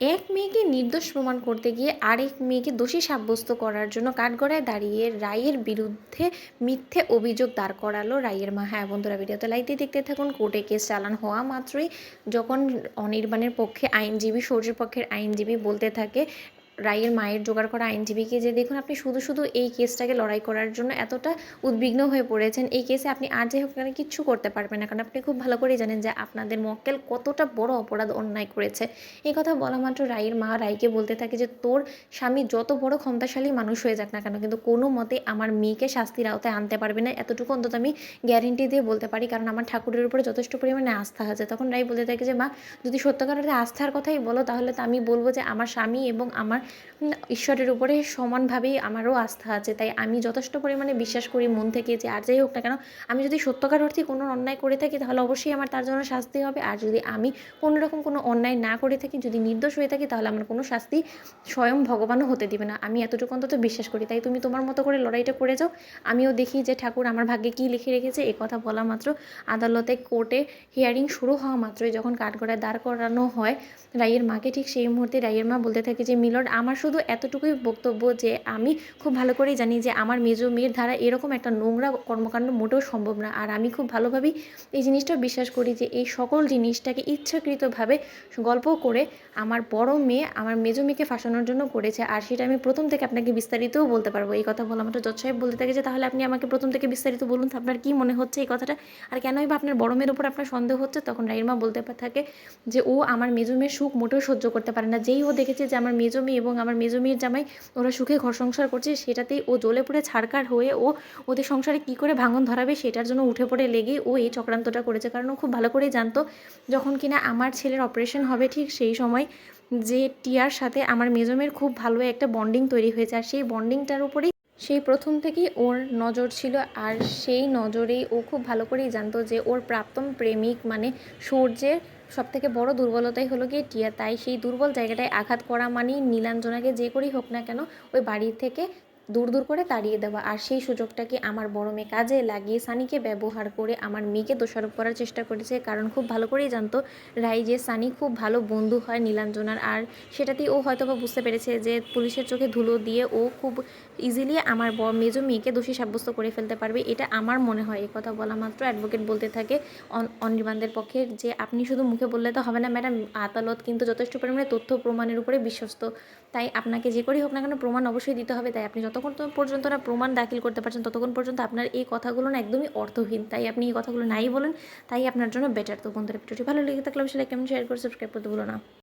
এক মেয়েকে নির্দোষ প্রমাণ করতে গিয়ে আরেক মেয়েকে দোষী সাব্যস্ত করার জন্য কাঠগড়ায় দাঁড়িয়ে রায়ের বিরুদ্ধে মিথ্যে অভিযোগ দাঁড় করালো রায়ের মা। হ্যাঁ বন্ধুরা, ভিডিওতে লাইতে দেখতে থাকুন। কোর্টে কেস চালান হওয়া মাত্রই যখন অনির্বাণের পক্ষে আইনজীবী সূর্যের পক্ষের আইনজীবী বলতে থাকে রায়ের মায়ের জোগাড় করা আইনজীবীকে যে দেখুন আপনি শুধু শুধু এই কেসটাকে লড়াই করার জন্য এতটা উদ্বিগ্ন হয়ে পড়েছেন, এই কেসে আপনি আর যাই হোক কেন কিচ্ছু করতে পারবেন না। কারণ আপনি খুব ভালো করেই জানেন যে আপনাদের মক্কেল কতটা বড় অপরাধ অন্যায় করেছে। এই কথা বলা মাত্র রায়ের মা রায়কে বলতে থাকে যে, তোর স্বামী যত বড় ক্ষমতাশালী মানুষ হয়ে যাক না কেন, কিন্তু কোনো মতে আমার মেয়েকে শাস্তির আওতায় আনতে পারবে না। এতটুকু অন্তত আমি গ্যারেন্টি দিয়ে বলতে পারি, কারণ আমার ঠাকুরের উপরে যথেষ্ট পরিমাণে আস্থা আছে। তখন রায় বলতে থাকে যে, মা, যদি সত্যকার আস্থার কথাই বলো, তাহলে তো আমি বলব যে, আমার স্বামী এবং আমার ঈশ্বরের উপরে সমানভাবেই আমারও আস্থা আছে। তাই আমি যথেষ্ট পরিমাণে বিশ্বাস করি, মন থেকে যে আর যাই হোক না কেন, আমি যদি সত্যকার অর্থে কোনো অন্যায় করে থাকি, তাহলে অবশ্যই আমার তার জন্য শাস্তি হবে। আর যদি আমি কোনো রকম কোনো অন্যায় না করে থাকি, যদি নির্দোষ হয়ে থাকি, তাহলে আমার কোনো শাস্তি স্বয়ং ভগবানও হতে দিবে না। আমি এতটুকু অন্তত বিশ্বাস করি। তাই তুমি তোমার মতো করে লড়াইটা করে যাও। আমিও দেখি যে ঠাকুর আমার ভাগ্যে কী লিখে রেখেছে। এ কথা বলা মাত্র আদালতে কোর্টে হিয়ারিং শুরু হওয়া মাত্রই যখন কাঠগড়ায় দাঁড় করানো হয়, রায়ের মাকে ঠিক সেই মুহূর্তে রায়ের মা বলতে থাকে যে, মিলর্ড আমার শুধু এতটুকুই বক্তব্য যে আমি খুব ভালো করেই জানি যে আমার মেজো মেয়ের দ্বারা এরকম একটা নোংরা কর্মকাণ্ড মোটেও সম্ভব না। আর আমি খুব ভালোভাবেই এই জিনিসটা বিশ্বাস করি যে এই সকল জিনিসটাকে ইচ্ছাকৃতভাবে গল্প করে আমার বড় মেয়ে আমার মেজো মেয়েকে ফাঁসানোর জন্য করেছে। আর সেটা আমি প্রথম থেকে আপনাকে বিস্তারিতও বলতে পারব। এই কথা বলা মাত্র জজ সাহেব বলতে থাকে যে তাহলে আপনি আমাকে প্রথম থেকে বিস্তারিত বলুন আপনার কী মনে হচ্ছে এই কথাটা? আর কেনই বা আপনার বড় মেয়ের উপর আপনার সন্দেহ হচ্ছে? তখন রাইর মা বলতে থাকে যে ও আমার মেজো মেয়ের সুখ মোটেও সহ্য করতে পারে না। যেই ও দেখেছে যে আমার মেজো মেয়ে এবং আমার মেজো মেয়ের জামাই ওরা সুখে ঘর সংসার করছে, সেটাতেই ও জ্বলে পড়ে ছাড়কার হয়ে ও ওদের সংসারে কি করে ভাঙন ধরাবে সেটার জন্য উঠে পড়ে লেগে ও এই চক্রান্তটা করেছে। কারণ ও খুব ভালো করেই জানতো যখন কিনা আমার ছেলের অপারেশন হবে ঠিক সেই সময় যে টিয়ার সাথে আমার মেজমের খুব ভালো একটা বন্ডিং তৈরি হয়েছে। আর সেই বন্ডিংটার উপরেই সেই প্রথম থেকেই ওর নজর ছিল আর সেই নজরেই ও খুব ভালো করেই জানতো যে ওর প্রাপ্তম প্রেমিক মানে সূর্যের সব থেকে বড় দুর্বলতাই হলো গিয়ে টিয়া। তাই সেই দুর্বল জায়গাটায় আঘাত করা মানেই নীলাঞ্জনাকে যে করেই হোক না কেন ওই বাড়ি থেকে দূর দূর করে তাড়িয়ে দেওয়া। আর সেই সুযোগটাকে আমার বড় মেয়ে কাজে লাগিয়ে সানিকে ব্যবহার করে আমার মেয়েকে দোষারোপ করার চেষ্টা করেছে? কারণ খুব ভালো করেই জানতো রাই যে সানি খুব ভালো বন্ধু হয় নীলাঞ্জনার। আর সেটাতেই ও হয়তো বা বুঝতে পেরেছে যে পুলিশের চোখে ধুলো দিয়ে ও খুব ইজিলি আমার মেজো মেয়েকে দোষী সাব্যস্ত করে ফেলতে পারবে। এটা আমার মনে হয়। এই কথা বলা মাত্র অ্যাডভোকেট বলতে থাকে অন- অনির্বাণদের পক্ষে যে আপনি শুধু মুখে বললে তো হবে না ম্যাডাম আদালত কিন্তু যথেষ্ট পরিমাণে তথ্য প্রমাণের উপরে বিশ্বস্ত। তাই আপনাকে যে করেই হোক না কেন প্রমাণ অবশ্যই দিতে হবে। তাই আপনি যতক্ষণ পর্যন্ত না প্রমাণ দাখিল করতে পারছেন, ততক্ষণ পর্যন্ত আপনার এই কথাগুলো না একদমই অর্থহীন। তাই আপনি এই কথাগুলো নাই বলেন, তাই আপনার জন্য বেটার তো বন্ধুরা, ভিডিওটি ভালো লেগে থাকলে অবশ্যই লাইক কেমন শেয়ার করে সাবস্ক্রাইব করতে ভুলো না।